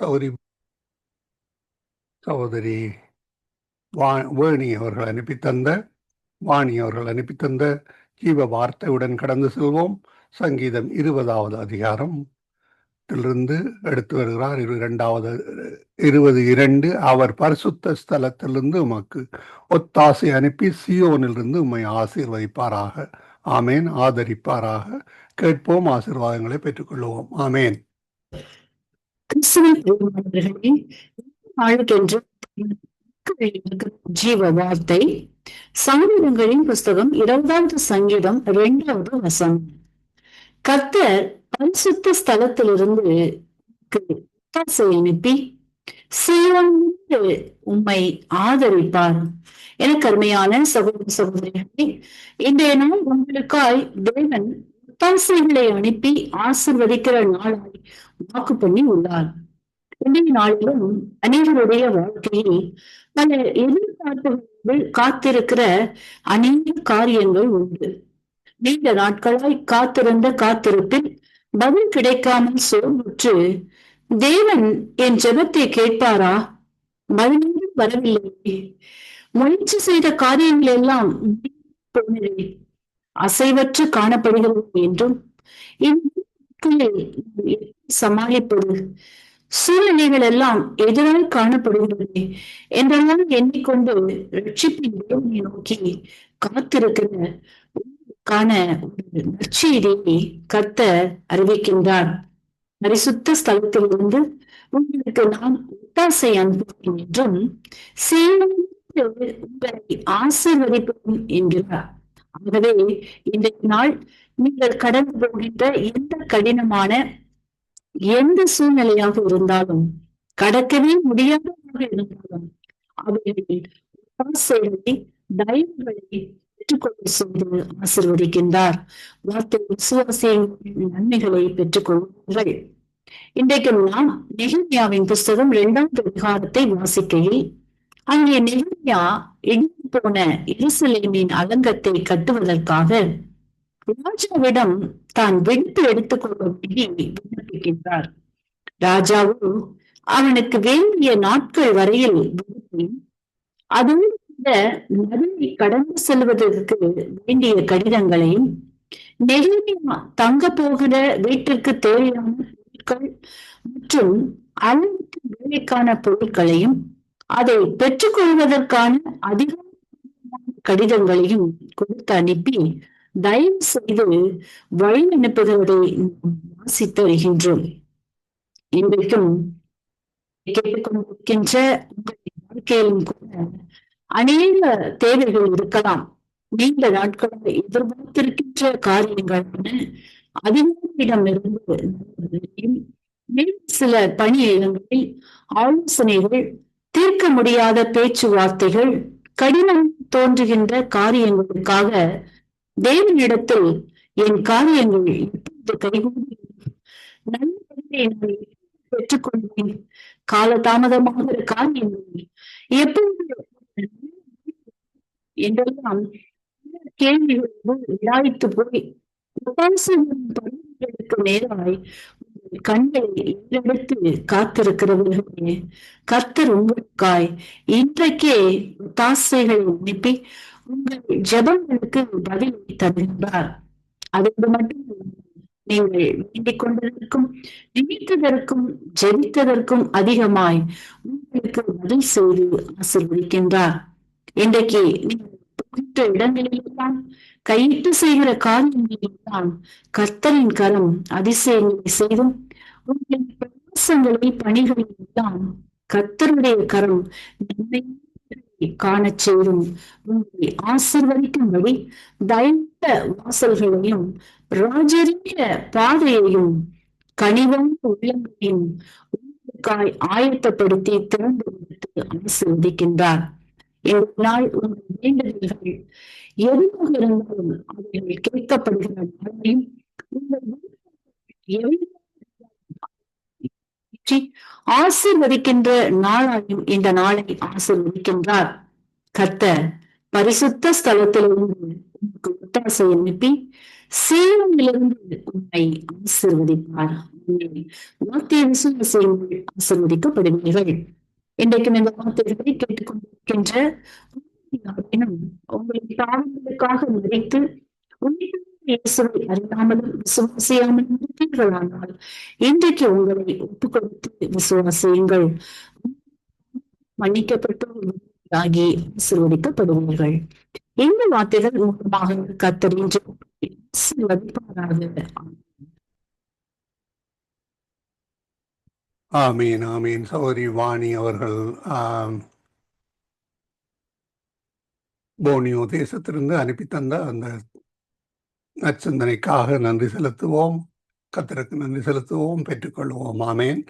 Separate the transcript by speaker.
Speaker 1: சௌரி சகோதரி வா வேணி அவர்கள் அனுப்பி தந்த வாணி அவர்கள் அனுப்பி தந்த ஜீவ வார்த்தையுடன் கடந்து செல்வோம். சங்கீதம் இருபதாவது அதிகாரம் இருந்து எடுத்து வருகிறார். இரண்டாவது இருபது இரண்டு. அவர் பரிசுத்த ஸ்தலத்திலிருந்து உமக்கு ஒத்தாசை அனுப்பி சியோனிலிருந்து உம்மை ஆசீர்வதிப்பாராக. ஆமேன். ஆதரிப்பாராக. கேட்போம். ஆசீர்வாதங்களை பெற்றுக்கொள்வோம். ஆமேன்.
Speaker 2: கிறிஸ்துவின் பிரியமானவர்களே, நாளுக்கென்று ஜீவ வார்த்தை சங்கீதங்களின் புஸ்தகம் இருபதாவது சங்கீதம் இரண்டாவது வசனம். கத்தர் பரிசுத்த ஸ்தலத்திலிருந்து அனுப்பி சீயோனிலிருந்து உம்மை ஆதரிப்பார். என கருமையான சகோதர சகோதரிகளே இன்றைய நாள் உங்களுக்காய் தேவன் ஒத்தாசைகளை அனுப்பி ஆசிர்வதிக்கிற நாளாய் வாக்கு பண்ணி உள்ளார் இன்றைய நாளிலும் அநேகருடைய வாழ்க்கையில் பல எதிர்பார்ப்புகள் காத்திருக்கிற அநேக காரியங்கள் உண்டு. நீண்ட நாட்களாய் காத்திருந்த காத்திருப்பில் பதில் கிடைக்காமல் சோர்வுற்று தேவன் என் ஜெபத்தை கேட்பாரா? பதிலும் வரவில்லை முயற்சி செய்த காரியங்கள் எல்லாம் அசைவற்று காணப்படுகிறது என்றும் இந்த சமாளிப்பது. சூழ்நிலைகள் எல்லாம் எதிராய் காணப்படுகிறது என்றெல்லாம் எண்ணிக்கொண்டு ரட்சிப்பின் தேவனை நோக்கி காத்திருக்கிற காண ஒரு நற்செய்தியை கத்த அறிவிக்கின்றார். பரிசுத்த ஸ்தலத்தில் இருந்து உங்களுக்கு நான் ஒத்தாசை அனுப்புவேன் என்றும் சீனிலிருந்து உங்களை ஆசீர்வதிப்பேன் என்கிறார் ஆகவே இன்றைய நாள் நீங்கள் கடந்து போகின்ற எந்த கடினமான எந்த சூழ்நிலையாக இருந்தாலும் கடக்கவே முடியாததாக இருந்தாலும் அவைகளில் தயவுகளை பெற்றுக்கொள்ள சொல்லி ஆசிர்வதிக்கின்றார். வார்த்தை விசுவாசியின் நன்மைகளை பெற்றுக்கொள்வார்கள். இன்றைக்கு நாம் நெகிமியாவின் புஸ்தகம் இரண்டாவது அதிகாரத்தை வாசிக்கையில் அங்கே நெகிமியா இடிந்து போன எருசலேமின் அலங்கத்தை கட்டுவதற்காக ராஜாவிடம் தான் விடுத்து எடுத்துக்கொள்ளும்படி விண்ணப்பிக்கின்றார். ராஜாவும் அவனுக்கு வேண்டிய நாட்கள் வரையில் விடுத்தி அதோடு நதியை கடந்து செல்வதற்கு வேண்டிய கடிதங்களையும் நெகிழ்மையா தங்க போகிற வீட்டிற்கு தேவையான பொருட்கள் மற்றும் அளவுக்கு வேலைக்கான பொருட்களையும் அதை பெற்றுக்கொள்வதற்கான அதிகமான கடிதங்களையும் கொடுத்து அனுப்பி தயவு செய்து வழி அனுப்புகிறதை வாசித்து வருகின்றோம். இன்றைக்கும் கேட்டுக்கொண்டிருக்கின்ற வாழ்க்கையிலும் கூட அநேக தேவைகள் இருக்கலாம். நீண்ட நாட்களாக எதிர்பார்த்திருக்கின்ற காரியங்களான அதிகாரியிடமிருந்து இருந்து மேலும் சில பணியிடங்களில் ஆலோசனைகள் தீர்க்க முடியாத பேச்சுவார்த்தைகள் கடினம் தோன்றுகின்ற காரியங்களுக்காக தேவனிடத்தில் என் காரியங்கள் எப்பொழுது கைகூடி நல்ல வழியை நான் பெற்றுக்கொள்வேன். காலதாமதமாகிற காரியங்கள் எப்பொழுது என்றெல்லாம் கேள்விகளோடு விழாய்த்து போய் உபாசனம் நேராய் கண்களை ஏறெடுத்து காத்திருக்கிறவர்களே கர்த்தர் உங்களுக்காய் இன்றைக்கே தாசைகளை அனுப்பி உங்கள் ஜபங்களுக்கு பதில் தருகின்றார் அதோடு மட்டும் நீங்கள் வேண்டிக் கொண்டதற்கும் நினைத்ததற்கும் ஜெபித்ததற்கும் அதிகமாய் உங்களுக்கு பதில் செய்து ஆசிர்வதிக்கின்றார். இன்றைக்கு நீங்கள் போகின்ற இடங்களிலெல்லாம் கையிட்டு செய்கிற காரியங்களில்தான் கர்த்தரின் கரம் அதிசயங்களை செய்தும் உங்களின் பிரயாசங்களை பணிகளில் எல்லாம் கர்த்தருடைய கரம் நன்மை காணச் செய்தும் உங்களை ஆசிர்வதிக்கும்படி தயந்த வாசல்களையும் ராஜரீக பாதையையும் கனிவான உள்ளங்களையும் உங்களுக்காய் ஆயத்தப்படுத்தி திறந்து கொடுத்து ஆசிர்வதிக்கின்றார். இந்த நாள் உங்கள் வேண்டுதல்கள் எதுவாக இருந்தாலும் அவைகள் கேட்கப்படுகிற நாளையும் உங்கள் எவை ஆசிர்வதிக்கின்ற நாளாயும் இந்த நாளை ஆசிர்வதிக்கின்றார். கத்த பரிசுத்த ஸ்தலத்திலிருந்து உங்களுக்கு ஒத்தாசை அனுப்பி சீவனிலிருந்து உன்னை ஆசிர்வதிப்பார். வார்த்தையை விசுவாசியங்கள் ஆசிர்வதிக்கப்படுவீர்கள். இன்றைக்கு இந்த வார்த்தைகளை கேட்டுக்கொண்டிருக்கின்ற யாரேனும் உங்களின் பாவங்களுக்காக மறைத்து உயிர்த்தெழுந்த இயேசுவை அறியாமலும் விசுவாசியாமலும் இருப்பீர்களானால் இன்றைக்கு உங்களை ஒப்பு கொடுத்து விசுவாசியுங்கள். மன்னிக்கப்பட்டு ஆசிர்வதிக்கப்படுவீர்கள். இந்த வார்த்தைகள் மூலமாக கத்தறிஞ்சு
Speaker 1: ஆமீன் ஆமீன். சௌரி வாணி அவர்கள் போனியோ தேசத்திலிருந்து அனுப்பி தந்த அந்த நற்சிந்தனைக்காக நன்றி செலுத்துவோம். கத்தருக்கு நன்றி செலுத்துவோம். பெற்றுக்கொள்வோம். ஆமேன்.